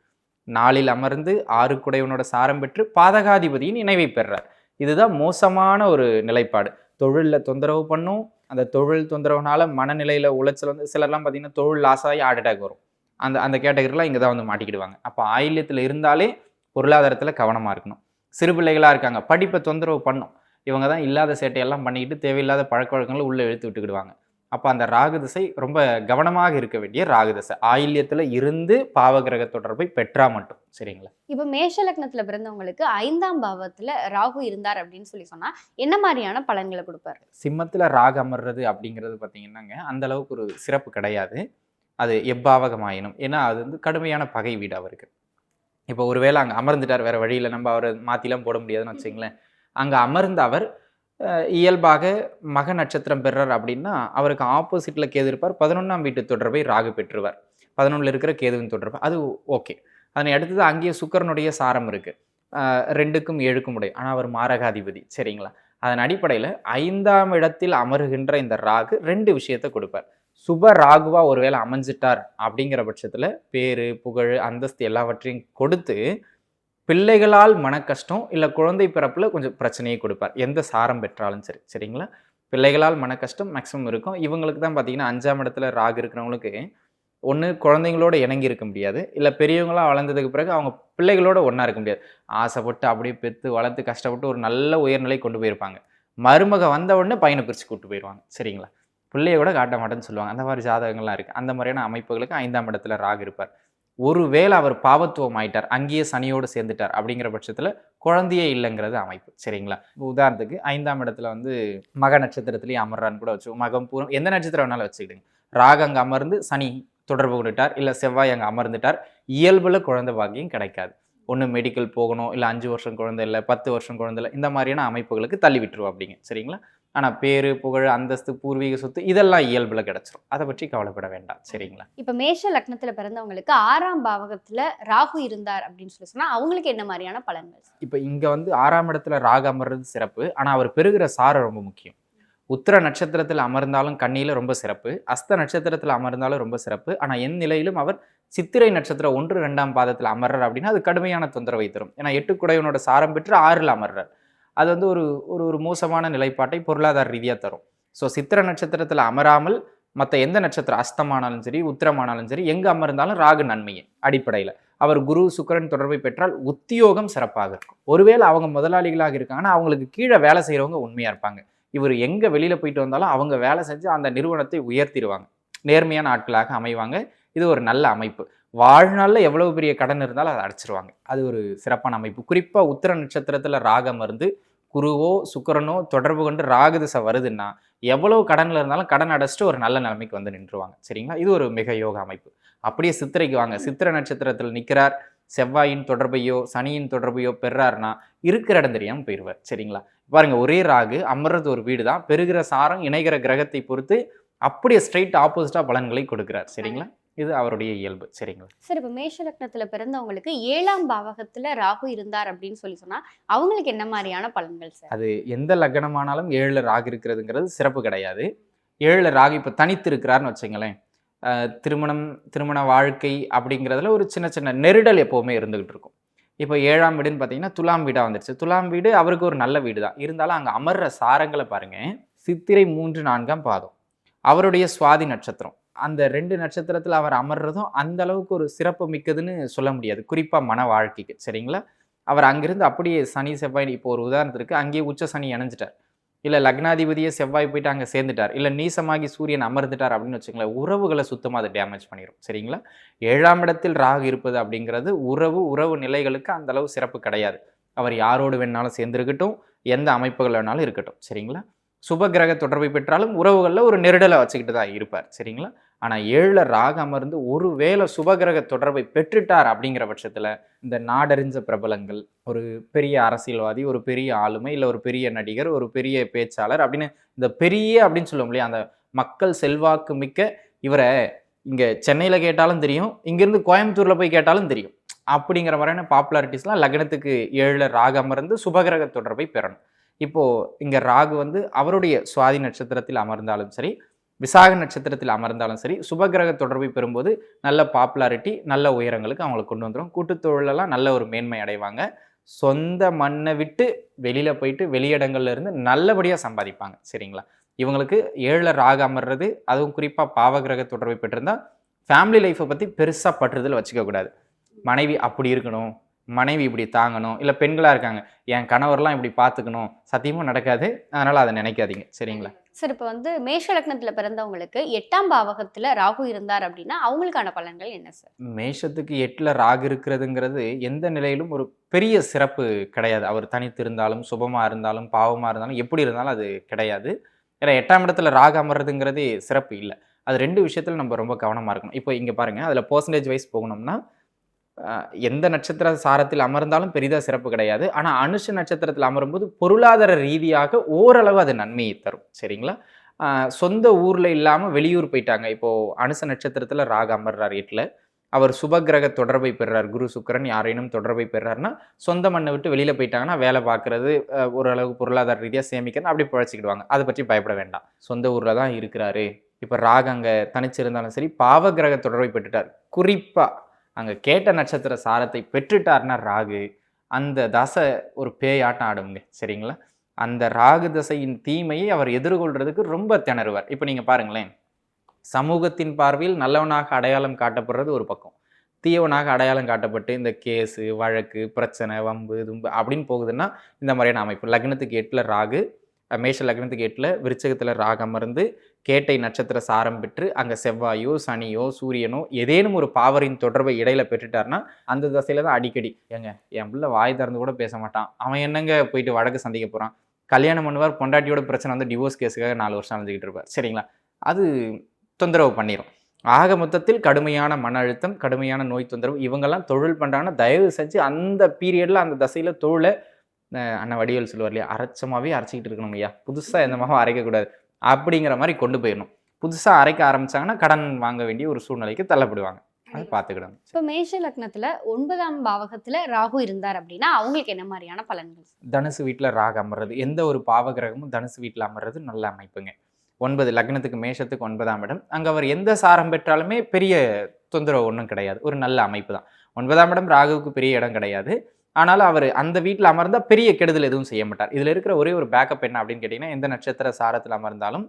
நாளில் அமர்ந்து ஆறு குடையவனோட சாரம் பெற்று பாதகாதிபதியின் நினைவை பெறார். இதுதான் மோசமான ஒரு நிலைப்பாடு. தொழிலில் தொந்தரவு பண்ணும். அந்த தொழில் தொந்தரவுனால மனநிலையில் உளைச்சல் வந்து சிலர்லாம் பார்த்தீங்கன்னா தொழில் லாஸ் ஆகி ஹார்ட் அட்டாக் வரும். அந்த அந்த கேட்டகரிலாம் இங்கே தான் வந்து மாட்டிக்கிடுவாங்க. அப்போ ஆயில்யத்தில் இருந்தாலே பொருளாதாரத்தில் கவனமாக இருக்கணும். சிறு பிள்ளைகளாக இருக்காங்க. படிப்பை தொந்தரவு பண்ணும். இவங்க தான் இல்லாத சேட்டையெல்லாம் பண்ணிக்கிட்டு தேவையில்லாத பழக்க வழக்கங்களை உள்ளே இழுத்து விட்டுக்கிடுவாங்க. அப்போ அந்த ராகு திசை ரொம்ப கவனமாக இருக்க வேண்டிய ராகு திசை. ஆயில்யத்தில் இருந்து பாவகிரக தொடர்பை பெற்றா மட்டும். சரிங்களா? இப்ப மேஷ லக்னத்துல பிறந்தவங்களுக்கு ஐந்தாம் பாவத்துல ராகு இருந்தார் அப்படின்னு சொல்லி சொன்னா என்ன மாதிரியான பலன்களை கொடுப்பார்? சிம்மத்தில் ராகு அமர்றது அப்படிங்கிறது பார்த்தீங்கன்னாங்க அந்த அளவுக்கு ஒரு சிறப்பு கிடையாது. அது எப்பாவகமாயினும். ஏன்னா அது வந்து கடுமையான பகை வீடு அவருக்கு. இப்போ ஒருவேளை அங்கே அமர்ந்துட்டார் வேற வழியில் நம்ம அவரை மாற்றிலாம் போட முடியாதுன்னு வச்சுங்களேன் அங்கே அமர்ந்த அவர் இயல்பாக மக நட்சத்திரம் பெறார் அப்படின்னா அவருக்கு ஆப்போசிட்டில் கேது இருப்பார். பதினொன்றாம் வீட்டு தொடர்பை ராகு பெற்றுவார். பதினொன்றில் இருக்கிற கேதுவின் தொடர்பு. அது ஓகே. அதனை அடுத்தது அங்கேயே சுக்கரனுடைய சாரம் இருக்குது ரெண்டுக்கும் ஏழுக்கும் உடைய. ஆனால் அவர் மாரகாதிபதி. சரிங்களா? அதன் அடிப்படையில் ஐந்தாம் இடத்தில் அமருகின்ற இந்த ராகு ரெண்டு விஷயத்தை கொடுப்பார். சுப ராகுவாக ஒருவேளை அமைஞ்சிட்டார் அப்படிங்கிற பட்சத்தில் பேரு புகழ் அந்தஸ்து எல்லாவற்றையும் கொடுத்து பிள்ளைகளால் மன கஷ்டம் இல்லை குழந்தை பிறப்பில் கொஞ்சம் பிரச்சனையை கொடுப்பார். எந்த சாரம் பெற்றாலும் சரி சரிங்களா? பிள்ளைகளால் மன கஷ்டம் மேக்ஸிமம் இருக்கும். இவங்களுக்கு தான் பார்த்தீங்கன்னா அஞ்சாம் இடத்துல ராகு இருக்கிறவங்களுக்கு ஒன்று குழந்தைங்களோட இணங்கி இருக்க முடியாது. இல்லை பெரியவங்களாம் வளர்ந்ததுக்கு பிறகு அவங்க பிள்ளைகளோட ஒன்றா இருக்க முடியாது. ஆசைப்பட்டு அப்படியே பெற்று வளர்த்து கஷ்டப்பட்டு ஒரு நல்ல உயர்நிலை கொண்டு போயிருப்பாங்க. மருமக வந்த உடனே பையனை பிரித்து கூட்டு போயிடுவாங்க சரிங்களா? பிள்ளைய கூட காட்ட மாட்டேன்னு சொல்லுவாங்க. அந்த மாதிரி ஜாதகங்கள்லாம் இருக்குது அந்த மாதிரியான அமைப்புகளுக்கு ஐந்தாம் இடத்துல ராகு இருப்பார். ஒருவேளை அவர் பாவத்துவம் ஆயிட்டார் அங்கேயே சனியோடு சேர்ந்துட்டார் அப்படிங்கிற பட்சத்தில் குழந்தையே இல்லைங்கிறது அமைப்பு. சரிங்களா? உதாரணத்துக்கு ஐந்தாம் இடத்துல வந்து மக நட்சத்திரத்திலேயே அமர்றான்னு கூட வச்சு மகம் பூரம் எந்த நட்சத்திரம் வேணாலும் வச்சுக்கிடுங்க. ராகு அங்கே அமர்ந்து சனி தொடர்பு கொண்டுட்டார் இல்லை செவ்வாய் அங்கே அமர்ந்துட்டார் இயல்பில் குழந்தை பாக்கியம் கிடைக்காது. ஒன்று மெடிக்கல் போகணும் இல்லை அஞ்சு வருஷம் குழந்தை இல்லை பத்து வருஷம் குழந்தை இல்லை இந்த மாதிரியான அமைப்புகளுக்கு தள்ளி விட்டுருவோம் அப்படிங்க. சரிங்களா? ஆனால் பேரு புகழ் அந்தஸ்து பூர்வீக சொத்து இதெல்லாம் இயல்பில் கிடச்சிரும். அதை பற்றி கவலைப்பட வேண்டாம். சரிங்களா? இப்ப மேஷ லக்னத்துல பிறந்தவங்களுக்கு ஆறாம் பாவகத்துல ராகு இருந்தார் அப்படின்னு சொல்லி சொன்னா அவங்களுக்கு என்ன மாதிரியான பலன்கள்? இப்போ இங்கே வந்து ஆறாம் இடத்துல ராகு அமர்றது சிறப்பு. ஆனால் அவர் பெறுகிற சாரம் ரொம்ப முக்கியம். உத்திர நட்சத்திரத்தில் அமர்ந்தாலும் கண்ணியில் ரொம்ப சிறப்பு. அஸ்த நட்சத்திரத்தில் அமர்ந்தாலும் ரொம்ப சிறப்பு. ஆனால் என் நிலையிலும் அவர் சித்திரை நட்சத்திரம் ஒன்று ரெண்டாம் பாதத்தில் அமர்றார் அப்படின்னா அது கடுமையான தொந்தரவை தரும். ஏன்னா எட்டு குடையவனோட சாரம் பெற்று ஆறில் அமர்றார். அது வந்து ஒரு ஒரு ஒரு மோசமான நிலைப்பாட்டை பொருளாதார ரீதியாக தரும். ஸோ சித்திர நட்சத்திரத்தில் அமராமல் மற்ற எந்த நட்சத்திரம் அஸ்தமானாலும் சரி உத்திரமானாலும் சரி எங்கே அமர்ந்தாலும் ராகு நன்மையே அடிப்படையில். அவர் குரு சுக்கரன் தொடர்பை பெற்றால் உத்தியோகம் சிறப்பாக இருக்கும். ஒருவேளை அவங்க முதலாளிகளாக இருக்காங்கன்னா அவங்களுக்கு கீழே வேலை செய்கிறவங்க உண்மையாக இருப்பாங்க. இவர் எங்கே வெளியில் போயிட்டு வந்தாலும் அவங்க வேலை செஞ்சு அந்த நிறுவனத்தை உயர்த்திடுவாங்க. நேர்மையான ஆட்களாக அமைவாங்க. இது ஒரு நல்ல அமைப்பு. வாழ்நாளில் எவ்வளவு பெரிய கடன் இருந்தாலும் அதை அடைச்சிருவாங்க. அது ஒரு சிறப்பான அமைப்பு. குறிப்பாக உத்திர நட்சத்திரத்தில் ராகம் இருந்து குருவோ சுக்கிரனோ தொடர்பு கொண்டு ராகு திசை வருதுன்னா எவ்வளவு கடனில் இருந்தாலும் கடன் அடைச்சிட்டு ஒரு நல்ல நிலைமைக்கு வந்து நின்றுவாங்க. சரிங்களா? இது ஒரு மிக யோக அமைப்பு. அப்படியே சித்திரைக்கு வாங்க. சித்திர நட்சத்திரத்தில் நிற்கிறார் செவ்வாயின் தொடர்பையோ சனியின் தொடர்பையோ பெறாருன்னா இருக்கிற இடம் தெரியாமல் போயிடுவார் சரிங்களா? பாருங்க ஒரே ராகு அமர்றது ஒரு வீடு தான் பெறுகிற சாரம் இணைகிற கிரகத்தை பொறுத்து அப்படியே ஸ்ட்ரைட் ஆப்போசிட்டாக பலன்களை கொடுக்கிறார். சரிங்களா? இது அவருடைய இயல்பு. சரிங்களா? சார் இப்ப மேஷ லக்னத்துல பிறந்தவங்களுக்கு ஏழாம் பாவகத்துல ராகு இருந்தார் அப்படின்னு சொல்லி சொன்னா அவங்களுக்கு என்ன மாதிரியான பலன்கள் சார்? அது எந்த லக்னமானாலும் ஏழில் ராகு இருக்கிறதுங்கிறது சிறப்பு கிடையாது. ஏழில் ராகு இப்போ தனித்து இருக்கிறாருன்னு வச்சுங்களேன் திருமணம் திருமண வாழ்க்கை அப்படிங்கிறதுல ஒரு சின்ன சின்ன நெருடல் எப்போவுமே இருந்துகிட்டு இருக்கும். இப்போ ஏழாம் வீடுன்னு பார்த்தீங்கன்னா துலாம் வீடாக வந்துருச்சு. துலாம் வீடு அவருக்கு ஒரு நல்ல வீடு தான். இருந்தாலும் அங்கே அமர்ற சாரங்களை பாருங்க. சித்திரை மூன்று நான்காம் பாதம். அவருடைய சுவாதி நட்சத்திரம். அந்த ரெண்டு நட்சத்திரத்தில் அவர் அமர்றதும் அந்த அளவுக்கு ஒரு சிறப்பு மிக்கதுன்னு சொல்ல முடியாது. குறிப்பாக மன வாழ்க்கைக்கு. சரிங்களா? அவர் அங்கிருந்து அப்படியே சனி செவ்வாய் இப்போ ஒரு உதாரணத்திற்கு அங்கேயே உச்ச சனி இணைஞ்சிட்டார் இல்லை லக்னாதிபதியே செவ்வாய் போயிட்டு அங்கே சேர்ந்துட்டார். இல்லை நீசமாகி சூரியன் அமர்ந்துட்டார் அப்படின்னு வச்சுங்களேன் உறவுகளை சுத்தமாக அதை டேமேஜ் பண்ணிடும் சரிங்களா? ஏழாம் இடத்தில் ராகு இருப்பது அப்படிங்கிறது உறவு உறவு நிலைகளுக்கு அந்த அளவு சிறப்பு கிடையாது. அவர் யாரோடு வேணாலும் சேர்ந்துருக்கட்டும் எந்த அமைப்புகள் வேணாலும் இருக்கட்டும். சரிங்களா? சுப கிரக தொடர்பை பெற்றாலும் உறவுகளில் ஒரு நெருடலை வச்சுக்கிட்டு தான் இருப்பார் சரிங்களா? ஆனால் ஏழில் ராக அமர்ந்து ஒரு வேளை சுபகிரக தொடர்பை பெற்றுட்டார் அப்படிங்கிற பட்சத்தில் இந்த நாடறிஞ்ச பிரபலங்கள் ஒரு பெரிய அரசியல்வாதி ஒரு பெரிய ஆளுமை இல்லை ஒரு பெரிய நடிகர் ஒரு பெரிய பேச்சாளர் அப்படின்னு இந்த பெரிய அப்படின்னு சொல்லுவோம் இல்லையா அந்த மக்கள் செல்வாக்கு மிக்க இவரை இங்கே சென்னையில் கேட்டாலும் தெரியும் இங்கேருந்து கோயம்புத்தூரில் போய் கேட்டாலும் தெரியும். அப்படிங்கிற மாதிரியான பாப்புலாரிட்டிஸ்லாம் லக்னத்துக்கு ஏழில் ராக அமர்ந்து சுபகிரக தொடர்பை பெறணும். இப்போது இங்கே ராகு வந்து அவருடைய சுவாதி நட்சத்திரத்தில் அமர்ந்தாலும் சரி விசாக நட்சத்திரத்தில் அமர்ந்தாலும் சரி சுபகிரக தொடர்பை பெறும்போது நல்ல பாப்புலாரிட்டி நல்ல உயரங்களுக்கு அவங்களை கொண்டு வந்துடும் கூட்டுத்தொழிலெல்லாம் நல்ல ஒரு மேன்மை அடைவாங்க. சொந்த மண்ணை விட்டு வெளியில் போயிட்டு வெளியிடங்கள்ல இருந்து நல்லபடியாக சம்பாதிப்பாங்க. சரிங்களா? இவங்களுக்கு ஏழில் ராகு அமர்றது அதுவும் குறிப்பாக பாவகிரக தொடர்பை பெற்றிருந்தால் ஃபேமிலி லைஃப்பை பற்றி பெருசாக பற்றுதல் வச்சுக்கக்கூடாது. மனைவி அப்படி இருக்கணும். மனைவி இப்படி தாங்கணும் இல்லை பெண்களாக இருக்காங்க என் கணவர்லாம் இப்படி பார்த்துக்கணும் சத்தியமும் நடக்காது அதனால் அதை நினைக்காதீங்க. சரிங்களா? சார் இப்போ வந்து மேஷ லக்னத்துல பிறந்தவங்களுக்கு எட்டாம் பாவகத்துல ராகு இருந்தார் அப்படின்னா அவங்களுக்கான பலன்கள் என்ன சார் மேஷத்துக்கு எட்டில் ராகு இருக்கிறதுங்கிறது எந்த நிலையிலும் ஒரு பெரிய சிறப்பு கிடையாது. அவர் தனித்து இருந்தாலும் சுபமாக இருந்தாலும் பாவமாக இருந்தாலும் எப்படி இருந்தாலும் அது கிடையாது. ஏன்னா எட்டாம் இடத்துல ராகு அமர்றதுங்கிறதே சிறப்பு இல்லை. அது ரெண்டு விஷயத்தில் நம்ம ரொம்ப கவனமாக இருக்கணும். இப்போ இங்கே பாருங்கள் அதில் பர்சன்டேஜ் வைஸ் போகணும்னா எந்த நட்சத்திர சாரத்தில் அமர்ந்தாலும் பெரிதாக சிறப்பு கிடையாது. ஆனால் அனுஷ நட்சத்திரத்தில் அமரும்போது பொருளாதார ரீதியாக ஓரளவு அது நன்மையை தரும். சரிங்களா? சொந்த ஊரில் இல்லாமல் வெளியூர் போயிட்டாங்க. இப்போது அனுச நட்சத்திரத்தில் ராக அமர்றார் எட்டில் அவர் சுபகிரக தொடர்பை பெறுறார். குரு சுக்கிரன் யாரேனும் தொடர்பை பெறாருன்னா சொந்த மண்ணை விட்டு வெளியில் போயிட்டாங்கன்னா வேலை பார்க்குறது ஓரளவு பொருளாதார ரீதியாக சேமிக்கணும் அப்படி பழச்சிக்கிடுவாங்க. அதை பற்றி பயப்பட வேண்டாம். சொந்த ஊரில் தான் இருக்கிறாரு. இப்போ ராக அங்கே தனிச்சிருந்தாலும் சரி பாவகிரக தொடர்பை பெற்றுட்டார். குறிப்பாக அங்கே கேட்ட நட்சத்திர சாரத்தை பெற்றுட்டார்னா ராகு அந்த தசை ஒரு பேயாட்டம் ஆடுங்க சரிங்களா? அந்த ராகு தசையின் தீமையை அவர் எதிர்கொள்றதுக்கு ரொம்ப திணறுவார். இப்போ நீங்கள் பாருங்களேன். சமூகத்தின் பார்வையில் நல்லவனாக அடையாளம் காட்டப்படுறது ஒரு பக்கம். தீயவனாக அடையாளம் காட்டப்பட்டு இந்த கேஸு வழக்கு பிரச்சனை வம்பு தும்பு அப்படின்னு போகுதுன்னா இந்த மாதிரியான அமைப்பு. லக்னத்துக்கு எட்டில் ராகு மேஷ லக்னத்துக்கு எட்டில் விருச்சகத்தில் ராகம் மருந்து கேட்டை நட்சத்திர சாரம் பெற்று அங்கே செவ்வாயோ சனியோ சூரியனோ ஏதேனும் ஒரு பாவரின் தொடர்பை இடையில பெற்றுட்டார்னா அந்த தசையில தான் அடிக்கடி. ஏங்க என் பிள்ளை வாய் திறந்து கூட பேச மாட்டான். அவன் என்னங்க போயிட்டு வழக்கு சந்திக்க போகிறான் கல்யாணம் பண்ணுவார் பொண்டாட்டியோட பிரச்சனை வந்து டிவோர்ஸ் கேஸுக்காக நாலு வருஷம் அழிஞ்சிக்கிட்டு இருப்பார். சரிங்களா? அது தொந்தரவு பண்ணிடும் ஆக மொத்தத்தில் கடுமையான மன அழுத்தம் கடுமையான நோய் தொந்தரவு இவங்கெல்லாம் தொழில் பண்ணுறாங்கன்னா தயவு செஞ்சு அந்த பீரியடில் அந்த தசையில் தொழிலை அண்ணன் வடிவேல் சொல்லுவார் இல்லையா அரைச்சமாகவே அரைச்சிக்கிட்டு இருக்கணும் ஐயா புதுசாக எந்த மாவும் அரைக்கக்கூடாது. அப்படிங்கிற மாதிரி கொண்டு போயிடணும். புதுசாக அரைக்க ஆரம்பிச்சாங்கன்னா கடன் வாங்க வேண்டிய ஒரு சூழ்நிலைக்கு தள்ளப்படுவாங்க. அதை பார்த்துக்கிடணும். இப்ப மேஷ லக்னத்துல ஒன்பதாம் பாவகத்துல ராகு இருந்தார் அப்படின்னா அவங்களுக்கு என்ன மாதிரியான பலன்கள்? தனுசு வீட்டில் ராகு அமர்றது எந்த ஒரு பாவ கிரகமும் தனுசு வீட்டில் அமர்றது நல்ல அமைப்புங்க. ஒன்பது லக்னத்துக்கு மேஷத்துக்கு ஒன்பதாம் இடம். அங்கே அவர் எந்த சாரம் பெற்றாலுமே பெரிய தொந்தரவு ஒன்றும் கிடையாது. ஒரு நல்ல அமைப்பு தான். ஒன்பதாம் இடம் ராகுவுக்கு பெரிய இடம் கிடையாது. ஆனாலும் அவர் அந்த வீட்டில் அமர்ந்தால் பெரிய கெடுதல் எதுவும் செய்ய மாட்டார். இதில் இருக்கிற ஒரே ஒரு பேக்கப் என்ன அப்படின்னு கேட்டிங்கன்னா எந்த நட்சத்திர சாரத்தில் அமர்ந்தாலும்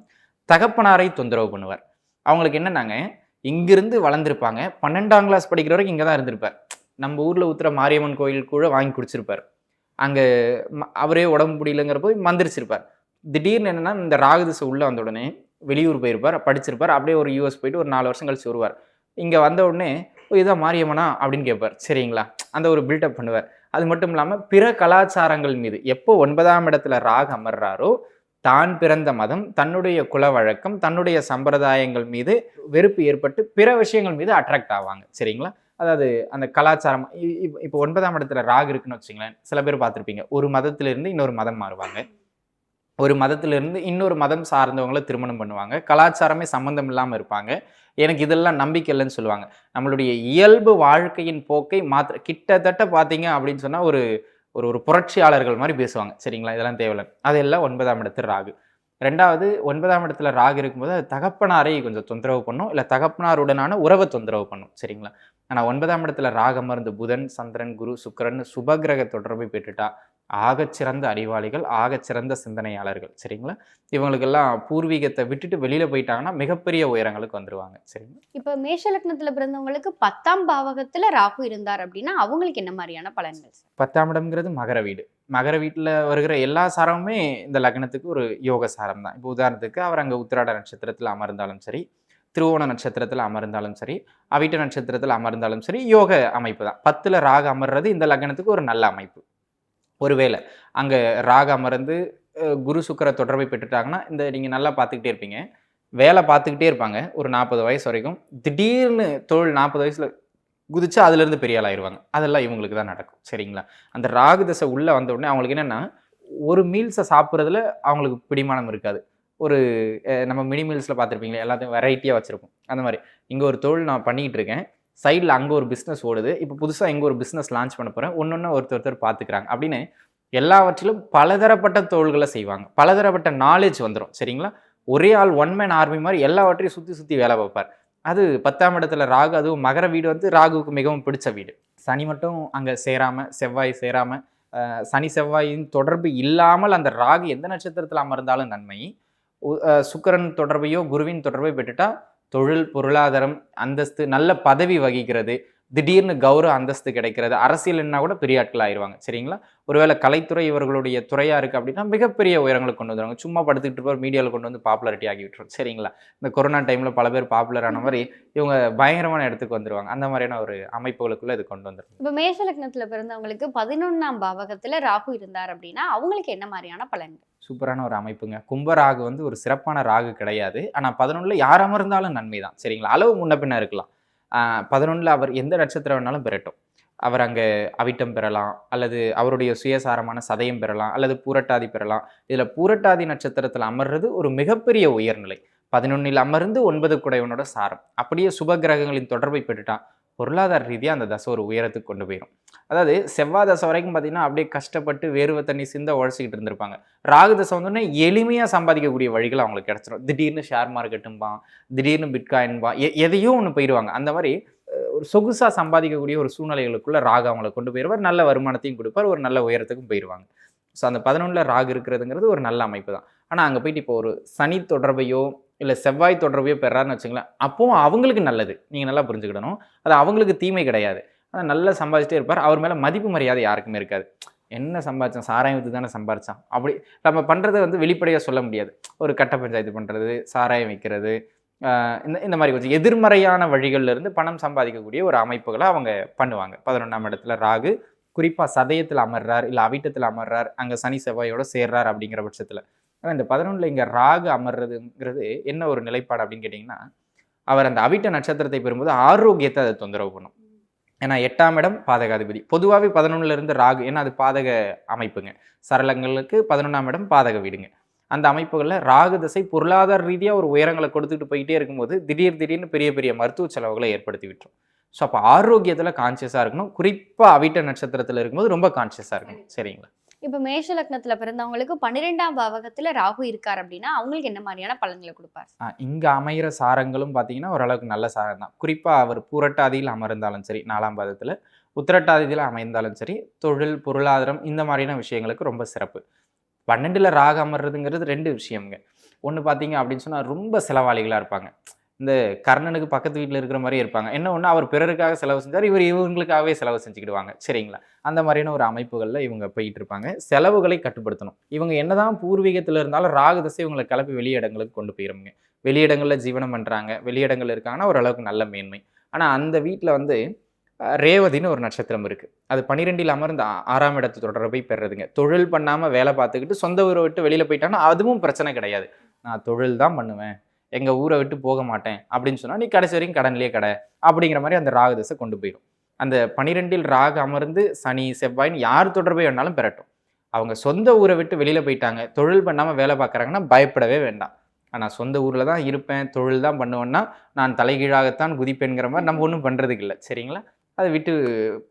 தகப்பனாரை தொந்தரவு பண்ணுவார். அவங்களுக்கு என்னன்னாங்க இங்கிருந்து வளர்ந்துருப்பாங்க. பன்னெண்டாம் கிளாஸ் படிக்கிற வரைக்கும் இங்கே தான் இருந்திருப்பார். நம்ம ஊரில் ஊத்துற மாரியம்மன் கோயில் கூட வாங்கி குடிச்சிருப்பார். அங்கே அவரே உடம்பு முடியலங்கிற போய் மந்திரிச்சிருப்பார். திடீர்னு என்னென்னா இந்த ராகுதிசை உள்ளே வந்த உடனே வெளியூர் போயிருப்பார் படிச்சிருப்பார். அப்படியே ஒரு யூஎஸ் போயிட்டு ஒரு நாலு வருஷம் கழிச்சு வருவார். இங்கே வந்த உடனே இதான் மாரியம்மனா? அப்படின்னு கேட்பார். சரிங்களா? அந்த ஒரு பில்டப் பண்ணுவார். அது மட்டும் இல்லாமல் பிற கலாச்சாரங்கள் மீது எப்போ ஒன்பதாம் இடத்துல ராகு அமர்றாரோ தான் பிறந்த மதம் தன்னுடைய குல வழக்கம் தன்னுடைய சம்பிரதாயங்கள் மீது வெறுப்பு ஏற்பட்டு பிற விஷயங்கள் மீது அட்ராக்ட் ஆவாங்க. சரிங்களா? அதாவது அந்த கலாச்சாரம் இப்போ ஒன்பதாம் இடத்துல ராகு இருக்குன்னு வச்சுங்களேன் சில பேர் பார்த்துருப்பீங்க. ஒரு மதத்திலிருந்து இன்னொரு மதம் மாறுவாங்க. ஒரு மதத்திலிருந்து இன்னொரு மதம் சார்ந்தவங்களை திருமணம் பண்ணுவாங்க. கலாச்சாரமே சம்மந்தம் இல்லாமல் இருப்பாங்க. எனக்கு இதெல்லாம் நம்பிக்கை இல்லைன்னு சொல்லுவாங்க. நம்மளுடைய இயல்பு வாழ்க்கையின் போக்கை மாத்திர கிட்டத்தட்ட பார்த்தீங்க அப்படின்னு சொன்னால் ஒரு ஒரு ஒரு புரட்சியாளர்கள் மாதிரி பேசுவாங்க. சரிங்களா? இதெல்லாம் தேவையில்லை. அதெல்லாம் ஒன்பதாம் இடத்துல ராகு. ரெண்டாவது ஒன்பதாம் இடத்துல ராகு இருக்கும்போது அது தகப்பனாரை கொஞ்சம் தொந்தரவு பண்ணும். இல்லை தகப்பனாருடனான உறவை தொந்தரவு பண்ணும். சரிங்களா? ஆனால் ஒன்பதாம் இடத்துல ராகு அமர்ந்து புதன் சந்திரன் குரு சுக்கிரன் சுபகிரக தொடர்பை பெற்றுட்டா ஆகச்சிறந்த அறிவாளிகள் ஆகச்சிறந்த சிந்தனையாளர்கள். சரிங்களா? இவங்களுக்கெல்லாம் பூர்வீகத்தை விட்டுட்டு வெளியில போயிட்டாங்கன்னா மிகப்பெரிய உயரங்களுக்கு வந்துருவாங்க. சரிங்களா? இப்ப மேஷ லக்னத்துல பிறந்தவங்களுக்கு பத்தாம் பாவகத்துல ராகு இருந்தார் அப்படின்னா அவங்களுக்கு என்ன மாதிரியான பலன்கள் பத்தாம் இடம்ங்கிறது மகர வீடு. மகர வீட்டில் வருகிற எல்லா சாரமுமே இந்த லக்னத்துக்கு ஒரு யோக சாரம் தான். இப்போ உதாரணத்துக்கு அவர் அங்கே உத்திராட நட்சத்திரத்தில் அமர்ந்தாலும் சரி திருவோண நட்சத்திரத்தில் அமர்ந்தாலும் சரி அவிட்ட நட்சத்திரத்தில் அமர்ந்தாலும் சரி யோக அமைப்பு தான். பத்தில் ராகு அமர்றது இந்த லக்னத்துக்கு ஒரு நல்ல அமைப்பு. ஒருவேளை அங்கே ராக அமர்ந்து குரு சுக்கரை தொடர்பை பெற்றுட்டாங்கன்னா இந்த நீங்கள் நல்லா பார்த்துக்கிட்டே இருப்பீங்க. வேலை பார்த்துக்கிட்டே இருப்பாங்க. ஒரு நாற்பது வயசு வரைக்கும். திடீர்னு தொழில் நாற்பது வயசில் குதிச்சு அதுலேருந்து பெரிய ஆளாயிருவாங்க அதெல்லாம் இவங்களுக்கு தான் நடக்கும். சரிங்களா? அந்த ராகு தசை உள்ளே வந்த உடனே அவங்களுக்கு என்னென்னா ஒரு மீல்ஸை சாப்பிட்றதுல அவங்களுக்கு பிடிமானம் இருக்காது. ஒரு நம்ம மினி மீல்ஸில் பார்த்துருப்பீங்களே எல்லாத்தையும் வெரைட்டியாக வச்சுருப்போம். அந்த மாதிரி. இங்கே ஒரு தொழில் நான் பண்ணிக்கிட்டு இருக்கேன். சைடில் அங்கே ஒரு பிஸ்னஸ் ஓடுது. இப்போ புதுசாக எங்கே ஒரு பிஸ்னஸ் லான்ச் பண்ண போகிறேன் ஒன்று ஒன்று ஒருத்தர் ஒருத்தர் பார்த்துக்கிறாங்க அப்படின்னு எல்லாவற்றிலும் பலதரப்பட்ட தொழில்களை செய்வாங்க. பலதரப்பட்ட நாலேஜ் வந்துடும் சரிங்களா? ஒரே ஆள் ஒன் மேன் ஆர்மி மாதிரி எல்லாவற்றையும் சுற்றி சுற்றி வேலை பார்ப்பார். அது பத்தாம் இடத்துல ராகு அதுவும் மகர வீடு வந்து ராகுவுக்கு மிகவும் பிடிச்ச வீடு. சனி மட்டும் அங்கே சேராமல் செவ்வாய் சேராமல் சனி செவ்வாயின் தொடர்பு இல்லாமல் அந்த ராகு எந்த நட்சத்திரத்தில் அமர்ந்தாலும் நன்மை. சுக்கரன் சுக்கிரன் தொடர்பையோ குருவின் தொடர்பை பெற்றுட்டால் தொழில் பொருளாதாரம் அந்தஸ்து நல்ல பதவி வகிக்கிறது. திடீர்னு கௌரவ அந்தஸ்து கிடைக்கிறது. அரசியல்னா கூட பெரிய ஆட்கள் ஆயிடுவாங்க சரிங்களா? ஒருவேளை கலைத்துறை இவர்களுடைய துறையா இருக்கு அப்படின்னா மிகப்பெரிய உயரங்களுக்கு கொண்டு வந்துருவாங்க. சும்மா படுத்துக்கிட்டு இருப்பார் மீடியாவில் கொண்டு வந்து பாப்புலாரிட்டி ஆகி விட்டுரும். சரிங்களா? இந்த கொரோனா டைம்ல பல பேர் பாப்புலர் ஆன மாதிரி இவங்க பயங்கரமான இடத்துக்கு வந்துருவாங்க. அந்த மாதிரியான ஒரு அமைப்புகளுக்குள்ள இது கொண்டு வந்துரும் இப்போ மேஷ பிறந்தவங்களுக்கு பதினொன்றாம் பாவகத்தில் ராகு இருந்தார் அப்படின்னா அவங்களுக்கு என்ன மாதிரியான பலன்கள்? சூப்பரான ஒரு அமைப்புங்க. கும்பராகு வந்து ஒரு சிறப்பான ராகு கிடையாது. ஆனால் பதினொன்றில் யார் அமர்ந்தாலும் நன்மை தான் சரிங்களா? அளவு முன்ன பின்ன இருக்கலாம். பதினொன்றில் அவர் எந்த நட்சத்திரம் வேணாலும் பெறட்டும். அவர் அங்கே அவிட்டம் பெறலாம். அல்லது அவருடைய சுயசாரமான சதயம் பெறலாம். அல்லது பூரட்டாதி பெறலாம். இதில் பூரட்டாதி நட்சத்திரத்தில் அமர்றது ஒரு மிகப்பெரிய உயர்நிலை. பதினொன்னில் அமர்ந்து ஒன்பது குடையவனோட சாரம். அப்படியே சுப கிரகங்களின் தொடர்பை பெற்றுட்டான். பொருளாதார ரீதியாக அந்த தசை ஒரு உயரத்துக்கு கொண்டு போயிடும் அதாவது செவ்வாய் தசை வரைக்கும் பார்த்தீங்கன்னா அப்படியே கஷ்டப்பட்டு வேர்வை தண்ணி சிந்த உழைச்சிக்கிட்டு இருந்திருப்பாங்க. ராகு தசை வந்தோடனே எளிமையாக சம்பாதிக்கக்கூடிய வழிகள் அவங்களுக்கு கிடச்சிரும். திடீர்னு ஷேர் மார்க்கெட்டும்பான் திடீர்னு பிட்காயின்பா எ எதையோ ஒன்று போயிடுவாங்க அந்த மாதிரி ஒரு சொகுசாக சம்பாதிக்கக்கூடிய ஒரு சூழ்நிலைகளுக்குள்ள ராகு அவங்களை கொண்டு போயிடுவார் நல்ல வருமானத்தையும் கொடுப்பார். ஒரு நல்ல உயரத்துக்கும் போயிடுவாங்க ஸோ அந்த பதினொன்றில் ராகு இருக்கிறதுங்கிறது ஒரு நல்ல அமைப்பு தான். ஆனால் அங்கே போயிட்டு இப்போ ஒரு சனி தொடர்பையோ இல்லை செவ்வாய் தொடர்பையோ பெறாருன்னு வச்சுங்களேன் அப்போவும் அவங்களுக்கு நல்லது. நீங்கள் நல்லா புரிஞ்சுக்கிடணும். அது அவங்களுக்கு தீமை கிடையாது. ஆனால் நல்லா சம்பாதிச்சிட்டே இருப்பார். அவர் மேலே மதிப்பு மரியாதை யாருக்குமே இருக்காது. என்ன சம்பாதிச்சான்? சாராயம் வித்து தானே சம்பாதிச்சான்? அப்படி நம்ம பண்ணுறதை வந்து வெளிப்படையாக சொல்ல முடியாது. ஒரு கட்ட பஞ்சாயத்து பண்ணுறது சாராயம் வைக்கிறது இந்த இந்த மாதிரி கொஞ்சம் எதிர்மறையான வழிகளிலிருந்து பணம் சம்பாதிக்கக்கூடிய ஒரு அமைப்புகளை அவங்க பண்ணுவாங்க. பதினொன்றாம் இடத்துல ராகு குறிப்பாக சதயத்தில் அமர்றார் இல்லை அவிட்டத்தில் அமர்றார் அங்கே சனி செவ்வாயோடு சேர்றார் அப்படிங்கிற பட்சத்தில். ஆனால் இந்த பதினொன்றில் இங்கே ராகு அமர்றதுங்கிறது என்ன ஒரு நிலைப்பாடு அப்படின்னு கேட்டிங்கன்னா அவர் அந்த அவிட்ட நட்சத்திரத்தை பெறும்போது ஆரோக்கியத்தை அதை தொந்தரவு பண்ணும். ஏன்னா எட்டாம் இடம் பாதகாதிபதி. பொதுவாகவே பதினொன்னுல இருந்து ராகு ஏன்னா அது பாதக அமைப்புங்க. சரளங்களுக்கு பதினொன்றாம் இடம் பாதக வீடுங்க. அந்த அமைப்புகளில் ராகு தசை பொருளாதார ரீதியாக ஒரு உயரங்களை கொடுத்துட்டு போயிட்டே இருக்கும்போது திடீர் திடீர்னு பெரிய பெரிய மருத்துவ செலவுகளை ஏற்படுத்தி விட்டுரும். ஸோ அப்போ ஆரோக்கியத்தில் கான்சியஸாக இருக்கணும். குறிப்பாக அவிட்ட நட்சத்திரத்தில் இருக்கும்போது ரொம்ப கான்சியஸாக இருக்கணும். சரிங்களா? இப்போ மேஷ லக்னத்தில் பிறந்தவங்களுக்கு பன்னிரெண்டாம் பாவகத்தில் ராகு இருக்கார் அப்படின்னா அவங்களுக்கு என்ன மாதிரியான பலன்களை கொடுப்பார்? இங்கே அமைகிற சாரங்களும் பார்த்தீங்கன்னா ஓரளவுக்கு நல்ல சாரம் தான். குறிப்பாக அவர் பூரட்டாதியில் அமர்ந்தாலும் சரி நாலாம் பாதத்தில் உத்திரட்டாதியில் அமைந்தாலும் சரி தொழில் பொருளாதாரம் இந்த மாதிரியான விஷயங்களுக்கு ரொம்ப சிறப்பு. பன்னெண்டில் ராகு அமர்றதுங்கிறது ரெண்டு விஷயம்ங்க. ஒன்று பார்த்தீங்க அப்படின்னு சொன்னால் ரொம்ப செலவாளிகளாக இருப்பாங்க. இந்த கர்ணனுக்கு பக்கத்து வீட்டில் இருக்கிற மாதிரி இருப்பாங்க. என்ன ஒன்று அவர் பிறருக்காக செலவு செஞ்சார் இவர் இவங்களுக்காகவே செலவு செஞ்சுக்கிடுவாங்க. சரிங்களா? அந்த மாதிரியான ஒரு அமைப்புகளில் இவங்க போயிட்டு இருப்பாங்க. செலவுகளை கட்டுப்படுத்தணும். இவங்க என்னதான் பூர்வீகத்தில் இருந்தாலும் ராகு தசை இவங்களை கிளப்பி வெளியிடங்களுக்கு கொண்டு போயிருவாங்க வெளியிடங்களில் ஜீவனம் பண்ணுறாங்க வெளியிடங்கள் இருக்காங்கன்னா ஓரளவுக்கு நல்ல மேன்மை. ஆனால் அந்த வீட்டில் வந்து ரேவதினு ரேவதின்னு ஒரு நட்சத்திரம் இருக்குது அது பன்னிரெண்டில் அமர்ந்து ஆறாம் இடத்து தொடர்பை பெறுறதுங்க. தொழில் பண்ணாமல் வேலை பார்த்துக்கிட்டு சொந்த ஊரை விட்டு வெளியில் போயிட்டாங்கன்னா அதுவும் பிரச்சனை கிடையாது. நான் தொழில் தான் பண்ணுவேன். எங்கள் ஊரை விட்டு போக மாட்டேன் அப்படின்னு சொன்னால் நீ கடைசி வரைக்கும் கடன்லேயே கடை அப்படிங்கிற மாதிரி அந்த ராக தசை கொண்டு போயிடும். அந்த பனிரெண்டில் ராகு அமர்ந்து சனி செவ்வாயின்னு யார் தொடர்பை வேணாலும் பெறட்டும். அவங்க சொந்த ஊரை விட்டு வெளியில் போயிட்டாங்க தொழில் பண்ணாமல் வேலை பார்க்குறாங்கன்னா பயப்படவே வேண்டாம். ஆனால் சொந்த ஊரில் தான் இருப்பேன் தொழில் தான் பண்ணுவேன்னா நான் தலைகீழாகத்தான் குதிப்பேங்கிற மாதிரி நம்ம ஒன்றும் பண்ணுறதுக்கு இல்லை. சரிங்களா? அதை விட்டு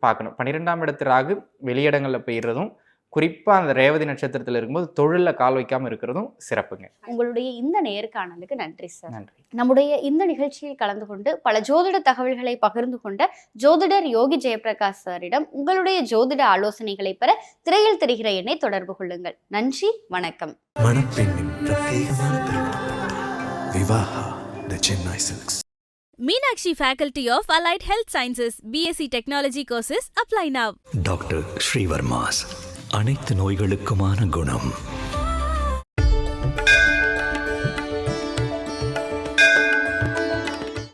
பார்க்கணும். பன்னிரெண்டாம் இடத்து ராகு வெளியிடங்களில் போயிடுறதும் குறிப்பாக அந்த ரேவதி நட்சத்திரத்தில் இருக்கும்போது தொழிலில் கால் வைக்காமல் இருக்கிறதும் சிறப்புங்க. உங்களுடைய இந்த நேர்காணலுக்கு நன்றி சார் நன்றி. நம்முடைய இந்த நிகழ்ச்சியில் கலந்து கொண்டு பல ஜோதிட தகவல்களை பகிர்ந்து கொண்ட ஜோதிடர் யோகி ஜெயபிரகாஷ் சாரிடம் உங்களுடைய ஜோதிட ஆலோசனைகளை பெற திரையில் தெரிகிற எண்ணை தொடர்பு கொள்ளுங்கள். நன்றி வணக்கம். Vivaha the Chennai silks Meenakshi Faculty of Allied Health Sciences, BSc Technology courses apply now. Doctor Srivarma's அனைத்து நோய்களுக்குமான குணம்.